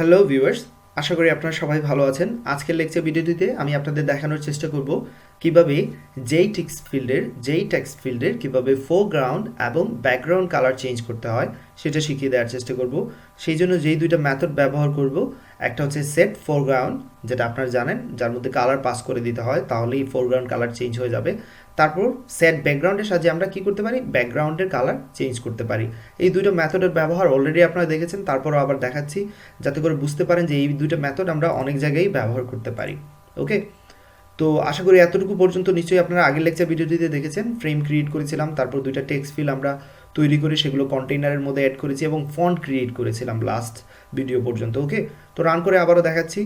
Hello viewers আশা করি আপনারা সবাই ভালো আছেন। আজকের লেকচার ভিডিওটিতে আমি আপনাদের দেখানোর চেষ্টা করব কীভাবে যেই টেক্সট ফিল্ডের যেই টেক্সট ফিল্ডের কীভাবে ফোরগ্রাউন্ড এবং ব্যাকগ্রাউন্ড কালার চেঞ্জ করতে হয়, সেটা শিখিয়ে দেওয়ার চেষ্টা করব। সেই জন্য যেই দুইটা মেথড ব্যবহার করব, একটা হচ্ছে সেট ফোরগ্রাউন্ড যেটা আপনারা জানেন, যার মধ্যে কালার পাস করে দিতে হয়, তাহলেই ফোরগ্রাউন্ড কালার চেঞ্জ হয়ে যাবে। তারপর সেট ব্যাকগ্রাউন্ডের সাহায্যে আমরা কি করতে পারি? ব্যাকগ্রাউন্ডের কালার চেঞ্জ করতে পারি। এই দুটো মেথডের ব্যবহার অলরেডি আপনারা দেখেছেন, তারপরও আবার দেখাচ্ছি, যাতে করে বুঝতে পারেন যে এই দুটো মেথড আমরা অনেক জায়গায় ব্যবহার করতে পারি। ওকে তো আশা করি এতটুকু পর্যন্ত নিশ্চয়ই আপনারা আগের লেকচার ভিডিওটিতে দেখেছেন। ফ্রেম ক্রিয়েট করেছিলাম, তারপর দুইটা টেক্সট ফিল আমরা তৈরি করে সেগুলো কন্টেইনারের মধ্যে অ্যাড করেছি এবং ফন্ট ক্রিয়েট করেছিলাম লাস্ট ভিডিও পর্যন্ত ওকে তো রান করে আবারও দেখাচ্ছি।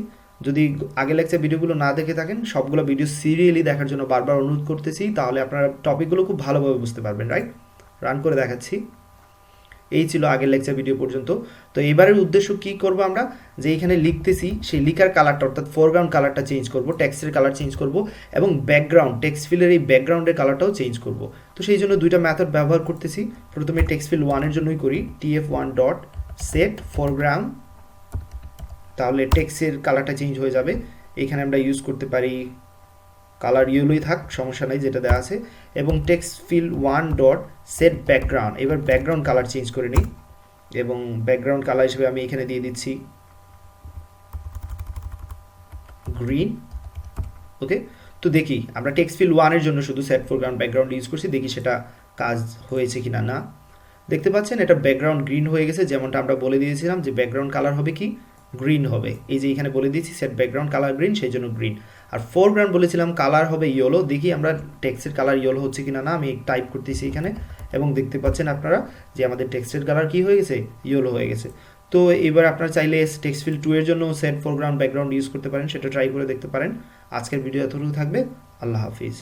যদি আগের লেকচার ভিডিওগুলো না দেখে থাকেন, সবগুলো ভিডিও সিরিয়ালি দেখার জন্য বারবার অনুরোধ করতেছি, তাহলে আপনারা টপিকগুলো খুব ভালোভাবে বুঝতে পারবেন রাইট রান করে দেখাচ্ছি। এই ছিল আগের লেকচার ভিডিও পর্যন্ত। তো এবারের উদ্দেশ্য কি করব আমরা? যে এখানে লিখতেছি, সেই লিখার কালারটা অর্থাৎ ফোরগ্রাউন্ড কালারটা চেঞ্জ করব টেক্সটের কালার চেঞ্জ করব এবং ব্যাকগ্রাউন্ড টেক্সট ফিলের এই ব্যাকগ্রাউন্ডের কালারটাও চেঞ্জ করব। তো সেই জন্য দুইটা মেথড ব্যবহার করতেছি। প্রথমে টেক্সট ফিল ওয়ানের জন্যই করি TF one dot set foreground তাহলে টেক্সের কালারটা চেঞ্জ হয়ে যাবে। এখানে আমরা ইউজ করতে পারি কালার ইয়েলোই থাক, সমস্যা নাই, যেটা দেওয়া আছে। এবং text fill one dot set background এবার ব্যাকগ্রাউন্ড কালার চেঞ্জ করে নিই। এবং ব্যাকগ্রাউন্ড কালার হিসেবে আমি এখানে দিয়ে দিচ্ছি গ্রিন ওকে তো দেখি, আমরা টেক্সট ফিল ওয়ানের জন্য শুধু সেট ফোরগ্রাউন্ড ব্যাকগ্রাউন্ড ইউজ করছি, দেখি সেটা কাজ হয়েছে কি না। না দেখতে পাচ্ছেন, এটা ব্যাকগ্রাউন্ড গ্রিন হয়ে গেছে, যেমনটা আমরা বলে দিয়েছিলাম যে ব্যাকগ্রাউন্ড কালার হবে কি? গ্রিন হবে। এই যে এখানে বলে দিয়েছি সেট ব্যাকগ্রাউন্ড কালার গ্রিন সেই জন্য গ্রিন আর ফোরগ্রাউন্ড বলেছিলাম কালার হবে ইয়েলো দেখি আমরা টেক্সটের কালার ইয়েলো হচ্ছে কিনা না, আমি টাইপ করতেছি এখানে। এবং দেখতে পাচ্ছেন আপনারা যে আমাদের টেক্সটের কালার কি হয়ে গেছে? ইয়েলো হয়ে গেছে। তো এবার আপনারা চাইলে টেক্সট ফিল টু এর জন্য সেট ফোরগ্রাউন্ড ব্যাকগ্রাউন্ড ইউজ করতে পারেন, সেটা ট্রাই করে দেখতে পারেন। আজকের ভিডিও এতটুকু থাকবে। আল্লাহ হাফিজ।